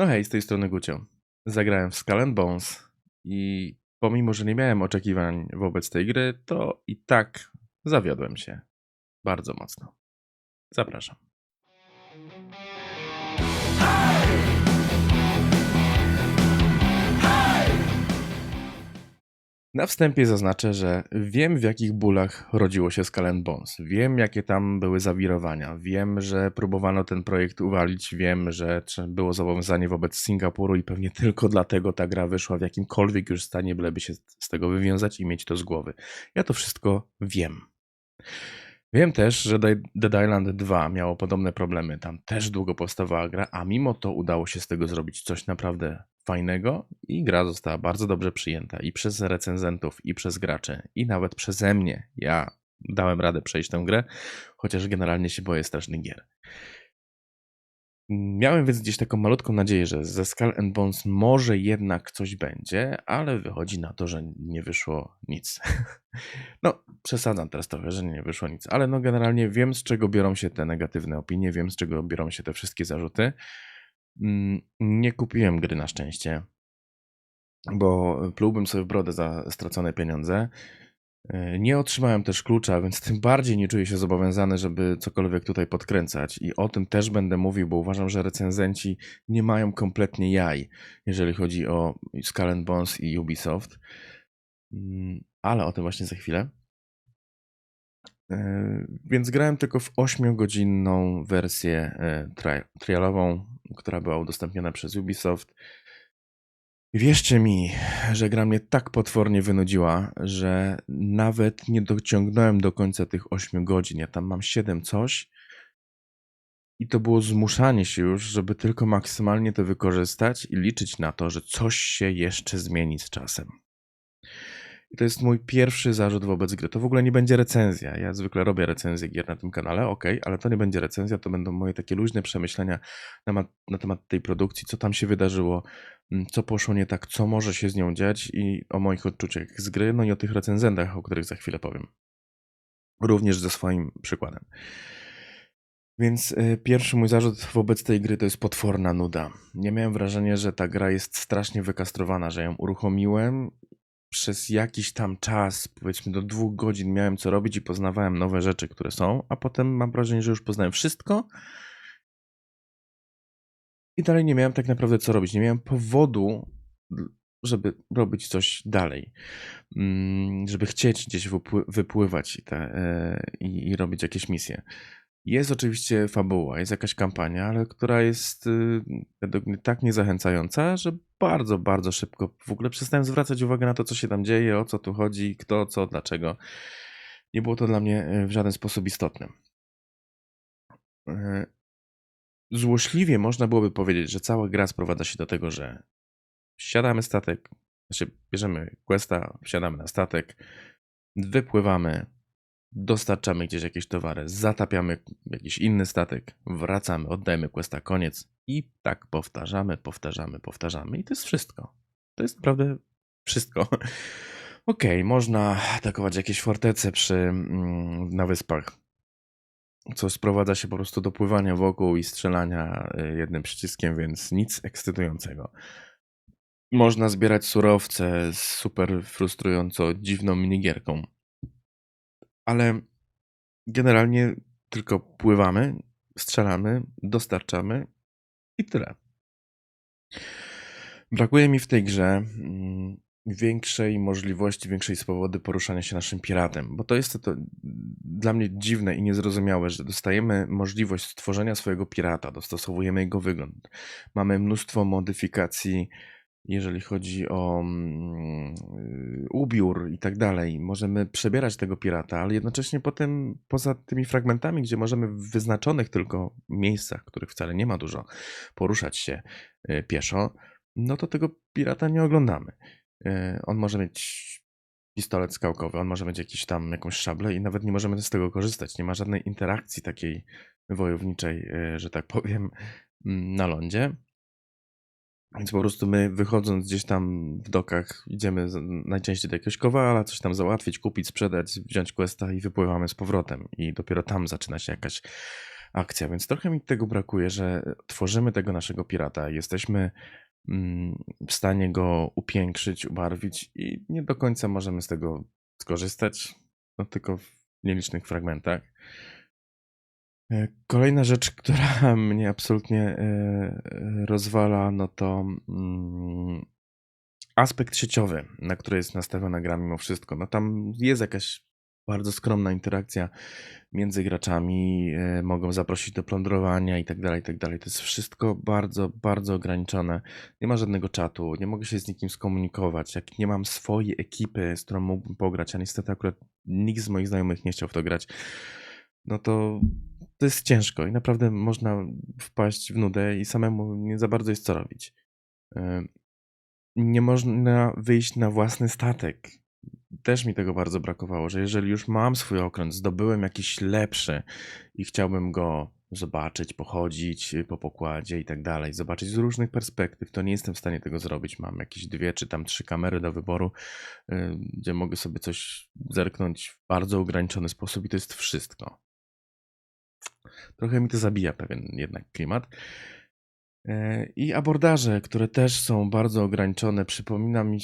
No hej, z tej strony Gucio. Zagrałem w Skull Bones i pomimo, że nie miałem oczekiwań wobec tej gry, to i tak zawiodłem się bardzo mocno. Zapraszam. Na wstępie zaznaczę, że wiem w jakich bólach rodziło się Skull Bones. Wiem jakie tam były zawirowania. Wiem, że próbowano ten projekt uwalić. Wiem, że było zobowiązanie wobec Singapuru i pewnie tylko dlatego ta gra wyszła w jakimkolwiek już stanie, byleby się z tego wywiązać i mieć to z głowy. Ja to wszystko wiem. Wiem też, że Dead Island 2 miało podobne problemy. Tam też długo powstawała gra, a mimo to udało się z tego zrobić coś naprawdę fajnego i gra została bardzo dobrze przyjęta i przez recenzentów, i przez graczy, i nawet przeze mnie. Ja dałem radę przejść tę grę, chociaż generalnie się boję strasznych gier. Miałem więc gdzieś taką malutką nadzieję, że ze Skull and Bones może jednak coś będzie, ale wychodzi na to, że nie wyszło nic. No, przesadzam teraz trochę, że nie wyszło nic, ale no generalnie wiem z czego biorą się te negatywne opinie, wiem z czego biorą się te wszystkie zarzuty. Mm, Nie kupiłem gry na szczęście, bo plułbym sobie w brodę za stracone pieniądze. E, Nie otrzymałem też klucza, więc tym bardziej nie czuję się zobowiązany, żeby cokolwiek tutaj podkręcać. I o tym też będę mówił, bo uważam, że recenzenci nie mają kompletnie jaj, jeżeli chodzi o Skull Bones i Ubisoft. Mm, Ale o tym właśnie za chwilę. E, Więc grałem tylko w 8-godzinną wersję e, tri- trialową, która była udostępniona przez Ubisoft. Wierzcie mi, że gra mnie tak potwornie wynudziła, że nawet nie dociągnąłem do końca tych 8 godzin. Ja tam mam 7 coś. I to było zmuszanie się już, żeby tylko maksymalnie to wykorzystać i liczyć na to, że coś się jeszcze zmieni z czasem. I to jest mój pierwszy zarzut wobec gry. To w ogóle nie będzie recenzja. Ja zwykle robię recenzje gier na tym kanale, ok, ale to nie będzie recenzja, to będą moje takie luźne przemyślenia na, na temat tej produkcji, co tam się wydarzyło, mm, co poszło nie tak, co może się z nią dziać i o moich odczuciach z gry, no i o tych recenzentach, o których za chwilę powiem. Również ze swoim przykładem. Więc y, pierwszy mój zarzut wobec tej gry to jest potworna nuda. Nie miałem wrażenia, że ta gra jest strasznie wykastrowana, że ją uruchomiłem przez jakiś tam czas, powiedzmy do dwóch godzin miałem co robić i poznawałem nowe rzeczy, które są, a potem mam wrażenie, że już poznałem wszystko i dalej nie miałem tak naprawdę co robić. Nie miałem powodu, żeby robić coś dalej, Mm, żeby chcieć gdzieś wypły- wypływać i, te, e, i, i robić jakieś misje. Jest oczywiście fabuła, jest jakaś kampania, ale która jest y, według mnie tak niezachęcająca, że bardzo, bardzo szybko w ogóle przestałem zwracać uwagę na to, co się tam dzieje, o co tu chodzi, kto, co, dlaczego. Nie było to dla mnie y, w żaden sposób istotne. Y, Złośliwie można byłoby powiedzieć, że cała gra sprowadza się do tego, że wsiadamy statek, znaczy bierzemy questa, wsiadamy na statek, wypływamy, dostarczamy gdzieś jakieś towary, zatapiamy jakiś inny statek, wracamy, oddajemy questa, koniec i tak powtarzamy, powtarzamy, powtarzamy i to jest wszystko. To jest naprawdę wszystko. Okej, można atakować jakieś fortece przy, mm, na wyspach, co sprowadza się po prostu do pływania wokół i strzelania y, jednym przyciskiem, więc nic ekscytującego. Można zbierać surowce z super frustrująco dziwną minigierką. Ale generalnie tylko pływamy, strzelamy, dostarczamy i tyle. Brakuje mi w tej grze mm, większej możliwości, większej swobody poruszania się naszym piratem, bo to jest to, to dla mnie dziwne i niezrozumiałe, że dostajemy możliwość stworzenia swojego pirata, dostosowujemy jego wygląd. Mamy mnóstwo modyfikacji, jeżeli chodzi o mm, y, ubiór i tak dalej. Możemy przebierać tego pirata, ale jednocześnie potem poza tymi fragmentami, gdzie możemy w wyznaczonych tylko miejscach, których wcale nie ma dużo, poruszać się y, pieszo, no to tego pirata nie oglądamy. Y, On może mieć pistolet skałkowy, on może mieć jakiś tam jakąś szablę i nawet nie możemy z tego korzystać. Nie ma żadnej interakcji takiej wojowniczej, że tak powiem, mm, na lądzie. Więc po prostu my wychodząc gdzieś tam w dokach idziemy najczęściej do jakiegoś kowala, coś tam załatwić, kupić, sprzedać, wziąć questa i wypływamy z powrotem. I dopiero tam zaczyna się jakaś akcja, więc trochę mi tego brakuje, że tworzymy tego naszego pirata, jesteśmy mm, w stanie go upiększyć, ubarwić i nie do końca możemy z tego skorzystać, no tylko w nielicznych fragmentach. E, Kolejna rzecz, która mnie absolutnie e, rozwala, no to mm, aspekt sieciowy, na który jest nastawiona gra mimo wszystko. No tam jest jakaś bardzo skromna interakcja między graczami, e, mogą zaprosić do plądrowania i tak dalej, i tak dalej. To jest wszystko bardzo, bardzo ograniczone. Nie ma żadnego czatu, nie mogę się z nikim skomunikować. Jak nie mam swojej ekipy, z którą mógłbym pograć, a niestety akurat nikt z moich znajomych nie chciał w to grać, no to to jest ciężko i naprawdę można wpaść w nudę i samemu nie za bardzo jest co robić. Nie można wyjść na własny statek. Też mi tego bardzo brakowało, że jeżeli już mam swój okręt, zdobyłem jakiś lepszy i chciałbym go zobaczyć, pochodzić po pokładzie i tak dalej, zobaczyć z różnych perspektyw, to nie jestem w stanie tego zrobić. Mam jakieś dwie czy tam trzy kamery do wyboru, gdzie mogę sobie coś zerknąć w bardzo ograniczony sposób i to jest wszystko. Trochę mi to zabija pewien jednak klimat. E, I abordaże, które też są bardzo ograniczone. Przypomina mi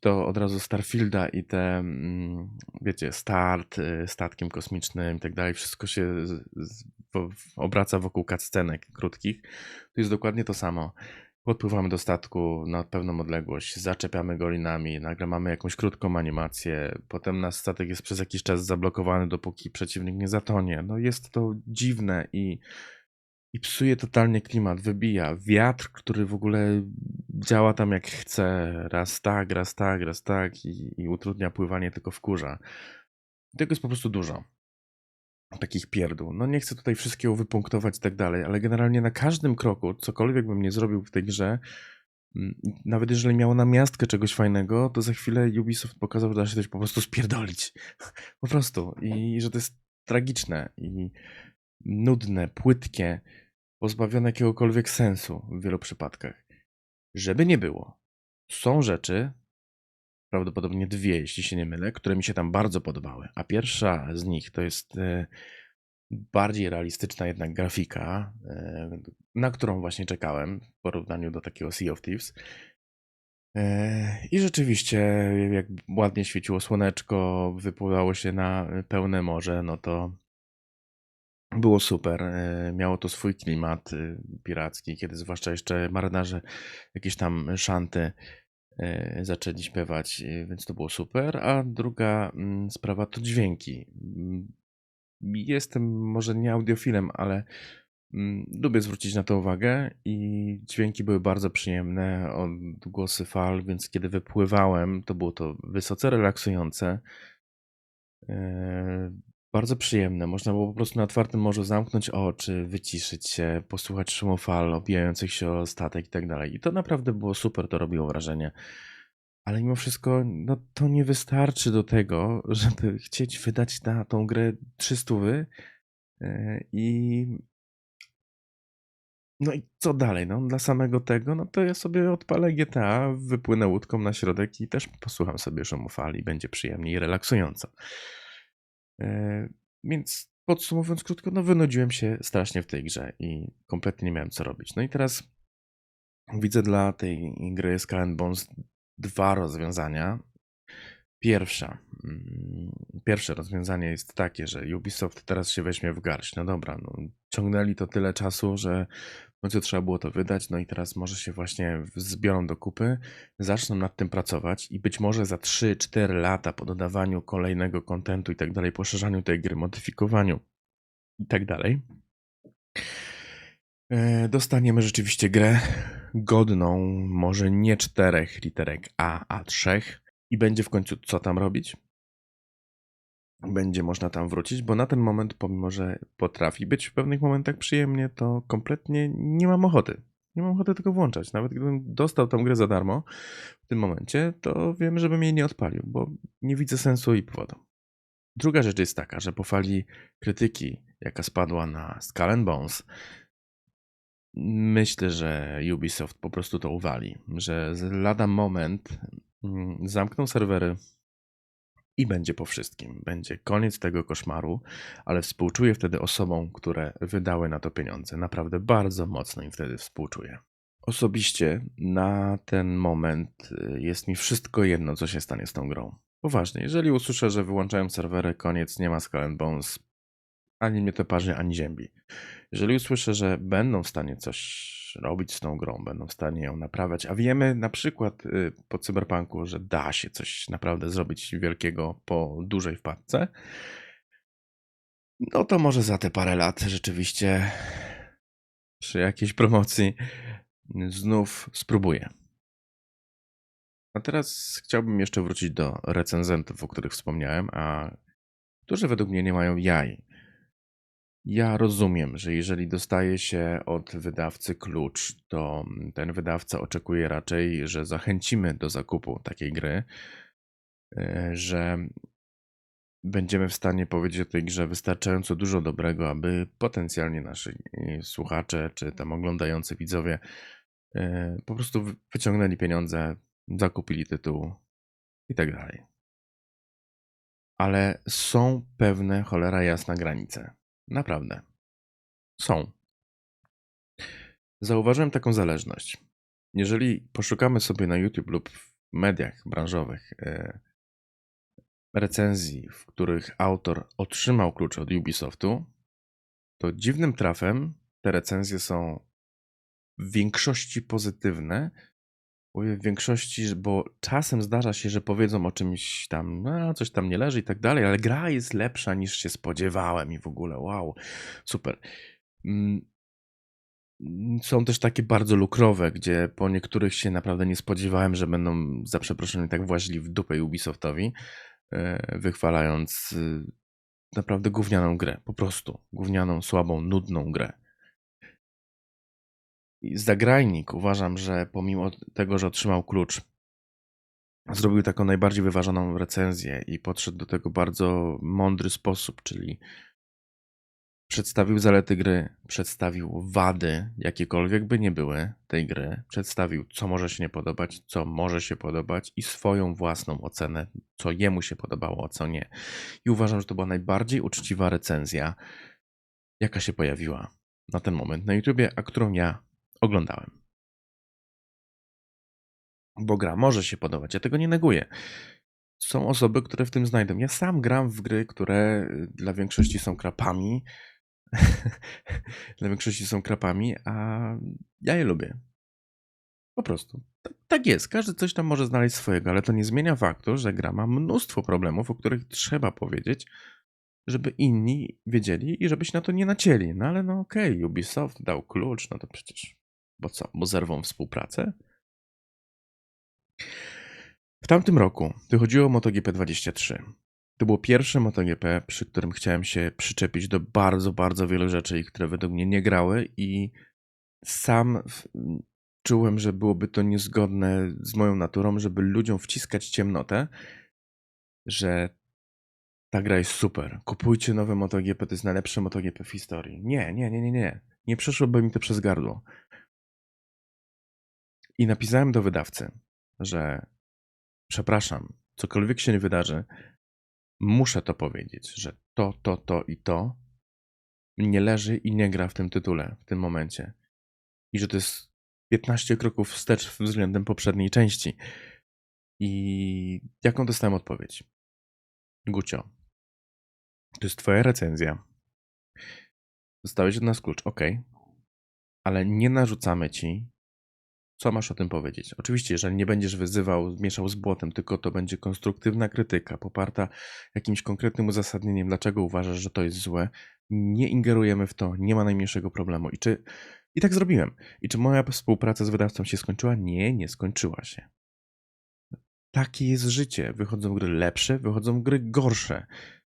to od razu Starfielda i te, mm, wiecie, start y, statkiem kosmicznym i tak dalej. Wszystko się obraca wokół cutscenek krótkich. To jest dokładnie to samo. Podpływamy do statku na pewną odległość, zaczepiamy go linami, nagle mamy jakąś krótką animację, potem nasz statek jest przez jakiś czas zablokowany, dopóki przeciwnik nie zatonie. No jest to dziwne i i psuje totalnie klimat, wybija. Wiatr, który w ogóle działa tam jak chce, raz tak, raz tak, raz tak i, i utrudnia pływanie, tylko wkurza. Tego jest po prostu dużo. Takich pierdół. No nie chcę tutaj wszystkiego wypunktować i tak dalej, ale generalnie na każdym kroku, cokolwiek bym nie zrobił w tej grze, mm, nawet jeżeli miało namiastkę czegoś fajnego, to za chwilę Ubisoft pokazał, że da się coś po prostu spierdolić. Po prostu. I że to jest tragiczne i nudne, płytkie, pozbawione jakiegokolwiek sensu w wielu przypadkach. Żeby nie było, są rzeczy, prawdopodobnie dwie, jeśli się nie mylę, które mi się tam bardzo podobały. A pierwsza z nich to jest e, bardziej realistyczna jednak grafika, e, na którą właśnie czekałem w porównaniu do takiego Sea of Thieves. E, I rzeczywiście, jak ładnie świeciło słoneczko, wypływało się na pełne morze, no to było super. Miało to swój klimat piracki, kiedy zwłaszcza jeszcze marynarze jakieś tam szanty zaczęli śpiewać, y, więc to było super. A druga mm, sprawa to dźwięki. Mm, Jestem może nie audiofilem, ale mm, lubię zwrócić na to uwagę i dźwięki były bardzo przyjemne, odgłosy fal, więc kiedy wypływałem, to było to wysoce relaksujące. E, Bardzo przyjemne. Można było po prostu na otwartym morzu zamknąć oczy, wyciszyć się, posłuchać szumu fal obijających się o statek i tak dalej. I to naprawdę było super, to robiło wrażenie. Ale mimo wszystko, no to nie wystarczy do tego, żeby chcieć wydać na tą grę 300 i no i co dalej? No, dla samego tego, no to ja sobie odpalę GTA, wypłynę łódką na środek i też posłucham sobie szumu fali, będzie przyjemnie i relaksująco. E, Więc podsumowując krótko, no wynudziłem się strasznie w tej grze i kompletnie nie miałem co robić. No i teraz widzę dla tej gry Skull Bones dwa rozwiązania. Pierwsza, mm, pierwsze rozwiązanie jest takie, że Ubisoft teraz się weźmie w garść. No dobra, no, ciągnęli to tyle czasu, że w końcu trzeba było to wydać, no i teraz może się właśnie zbiorą do kupy, zaczną nad tym pracować i być może za 3-4 lata po dodawaniu kolejnego kontentu i tak dalej, poszerzaniu tej gry, modyfikowaniu i tak dalej, e, dostaniemy rzeczywiście grę godną może nie czterech literek A, a trzech i będzie w końcu co tam robić. Będzie można tam wrócić, bo na ten moment, pomimo że potrafi być w pewnych momentach przyjemnie, to kompletnie nie mam ochoty. Nie mam ochoty tego włączać. Nawet gdybym dostał tą grę za darmo w tym momencie, to wiem, żebym jej nie odpalił, bo nie widzę sensu i powodu. Druga rzecz jest taka, że po fali krytyki, jaka spadła na Skull Bones, myślę, że Ubisoft po prostu to uwali, że z lada moment zamkną serwery, i będzie po wszystkim. Będzie koniec tego koszmaru, ale współczuję wtedy osobom, które wydały na to pieniądze. Naprawdę bardzo mocno im wtedy współczuję. Osobiście na ten moment y, jest mi wszystko jedno, co się stanie z tą grą. Poważnie, jeżeli usłyszę, że wyłączają serwery, koniec, nie ma Skull Bones, ani mnie to parzy, ani ziębi. Jeżeli usłyszę, że będą w stanie coś robić z tą grą, będą w stanie ją naprawiać, a wiemy na przykład y, po Cyberpunku, że da się coś naprawdę zrobić wielkiego po dużej wpadce, no to może za te parę lat rzeczywiście przy jakiejś promocji znów spróbuję. A teraz chciałbym jeszcze wrócić do recenzentów, o których wspomniałem, a którzy według mnie nie mają jaj. Ja rozumiem, że jeżeli dostaje się od wydawcy klucz, to ten wydawca oczekuje raczej, że zachęcimy do zakupu takiej gry, e, że będziemy w stanie powiedzieć o tej grze wystarczająco dużo dobrego, aby potencjalnie nasi e, słuchacze czy tam oglądający widzowie e, po prostu wy- wyciągnęli pieniądze, zakupili tytuł i tak dalej. Ale są pewne cholera jasna granice. Naprawdę. Są. Zauważyłem taką zależność. Jeżeli poszukamy sobie na YouTube lub w mediach branżowych e, recenzji, w których autor otrzymał klucz od Ubisoftu, to dziwnym trafem te recenzje są w większości pozytywne. Mówię w większości, bo czasem zdarza się, że powiedzą o czymś tam, no, coś tam nie leży i tak dalej, ale gra jest lepsza niż się spodziewałem i w ogóle, wow, super. Mm, Są też takie bardzo lukrowe, gdzie po niektórych się naprawdę nie spodziewałem, że będą za przeproszeniem tak właźli w dupę Ubisoftowi, e, wychwalając y, naprawdę gównianą grę, po prostu gównianą, słabą, nudną grę. Zagrajnik uważam, że pomimo tego, że otrzymał klucz, zrobił taką najbardziej wyważoną recenzję i podszedł do tego bardzo mądry sposób, czyli przedstawił zalety gry, przedstawił wady, jakiekolwiek by nie były tej gry, przedstawił, co może się nie podobać, co może się podobać i swoją własną ocenę, co jemu się podobało, a co nie. I uważam, że to była najbardziej uczciwa recenzja, jaka się pojawiła na ten moment na YouTubie, a którą ja oglądałem. Bo gra może się podobać, ja tego nie neguję. Są osoby, które w tym znajdą. Ja sam gram w gry, które y, dla większości są krapami. dla większości są krapami, a ja je lubię. Po prostu. Tak, tak jest. Każdy coś tam może znaleźć swojego, ale to nie zmienia faktu, że gra ma mnóstwo problemów, o których trzeba powiedzieć, żeby inni wiedzieli i żeby się na to nie nacięli. No ale no okej, Ubisoft dał klucz, no to przecież. Bo co? Bo zerwą współpracę? W tamtym roku wychodziło MotoGP 23. To było pierwsze MotoGP, przy którym chciałem się przyczepić do bardzo, bardzo wielu rzeczy, które według mnie nie grały i sam czułem, że byłoby to niezgodne z moją naturą, żeby ludziom wciskać ciemnotę, że ta gra jest super. Kupujcie nowe MotoGP, to jest najlepsze MotoGP w historii. Nie, nie, nie, nie, nie. Nie przeszłoby mi to przez gardło. I napisałem do wydawcy, że przepraszam, cokolwiek się nie wydarzy, muszę to powiedzieć, że to, to, to i to nie leży i nie gra w tym tytule, w tym momencie. I że to jest 15 kroków wstecz względem poprzedniej części. I jaką dostałem odpowiedź? Gucio, to jest twoja recenzja. Dostałeś od nas klucz, ok, ale nie narzucamy ci, co masz o tym powiedzieć. Oczywiście, jeżeli nie będziesz wyzywał, mieszał z błotem, tylko to będzie konstruktywna krytyka, poparta jakimś konkretnym uzasadnieniem, dlaczego uważasz, że to jest złe, nie ingerujemy w to, nie ma najmniejszego problemu. I czy i tak zrobiłem. I czy moja współpraca z wydawcą się skończyła? Nie, nie skończyła się. Takie jest życie. Wychodzą gry lepsze, wychodzą gry gorsze.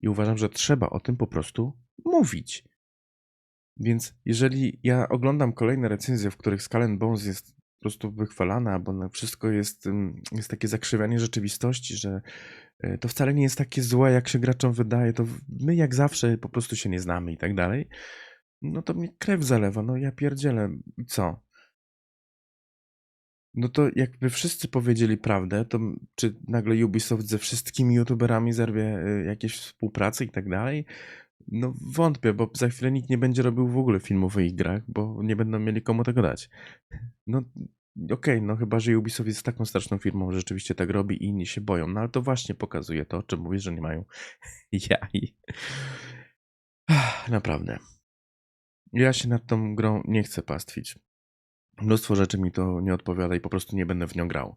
I uważam, że trzeba o tym po prostu mówić. Więc jeżeli ja oglądam kolejne recenzje, w których Skull Bones jest prostu wychwalana, bo wszystko jest, jest takie zakrzywianie rzeczywistości, że y, to wcale nie jest takie złe, jak się graczom wydaje, to my jak zawsze po prostu się nie znamy i tak dalej, no to mnie krew zalewa, no ja pierdzielę, co? No to jakby wszyscy powiedzieli prawdę, to czy nagle Ubisoft ze wszystkimi youtuberami zerwie y, jakieś współpracę i tak dalej? No wątpię, bo za chwilę nikt nie będzie robił w ogóle filmów o ich grach, bo nie będą mieli komu tego dać. No okej, no chyba, że Ubisoft jest taką straszną firmą, że rzeczywiście tak robi i inni się boją. No ale to właśnie pokazuje to, o czym mówisz, że nie mają jaj. Naprawdę. Ja się nad tą grą nie chcę pastwić. Mnóstwo rzeczy mi to nie odpowiada i po prostu nie będę w nią grał.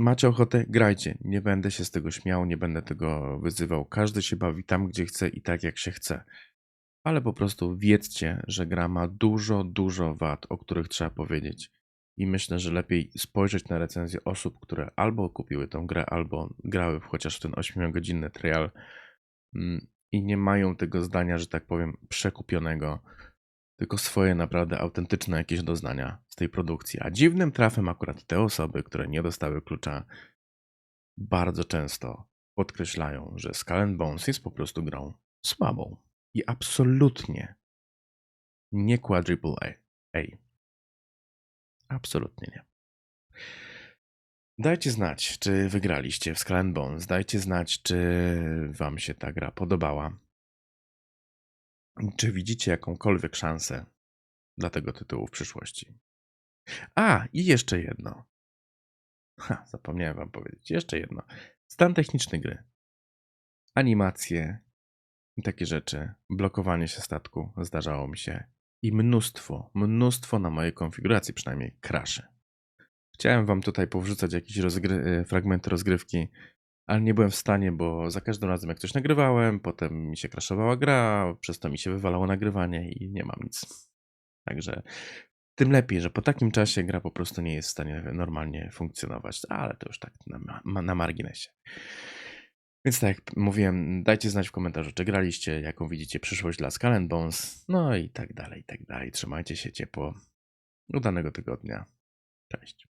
Macie ochotę? Grajcie. Nie będę się z tego śmiał, nie będę tego wyzywał. Każdy się bawi tam, gdzie chce i tak, jak się chce. Ale po prostu wiedzcie, że gra ma dużo, dużo wad, o których trzeba powiedzieć. I myślę, że lepiej spojrzeć na recenzje osób, które albo kupiły tą grę, albo grały w chociaż w ten 8-godzinny trial mm, i nie mają tego zdania, że tak powiem, przekupionego, tylko swoje naprawdę autentyczne jakieś doznania z tej produkcji. A dziwnym trafem akurat te osoby, które nie dostały klucza, bardzo często podkreślają, że Skull Bones jest po prostu grą słabą i absolutnie nie quadruple A. A. Absolutnie nie. Dajcie znać, czy wygraliście w Skull Bones. Dajcie znać, czy wam się ta gra podobała. Czy widzicie jakąkolwiek szansę dla tego tytułu w przyszłości? A, i jeszcze jedno. Ha, zapomniałem wam powiedzieć. Jeszcze jedno. Stan techniczny gry. Animacje takie rzeczy. Blokowanie się statku zdarzało mi się. I mnóstwo, mnóstwo na mojej konfiguracji przynajmniej kraszy. Chciałem wam tutaj powrzucać jakieś rozgry- e, fragmenty rozgrywki, ale nie byłem w stanie, bo za każdym razem jak coś nagrywałem, potem mi się crashowała gra, przez to mi się wywalało nagrywanie i nie mam nic. Także tym lepiej, że po takim czasie gra po prostu nie jest w stanie normalnie funkcjonować, ale to już tak na, na marginesie. Więc tak jak mówiłem, dajcie znać w komentarzu, czy graliście, jaką widzicie przyszłość dla Skull Bones, no i tak dalej, i tak dalej. Trzymajcie się ciepło. Udanego tygodnia. Cześć.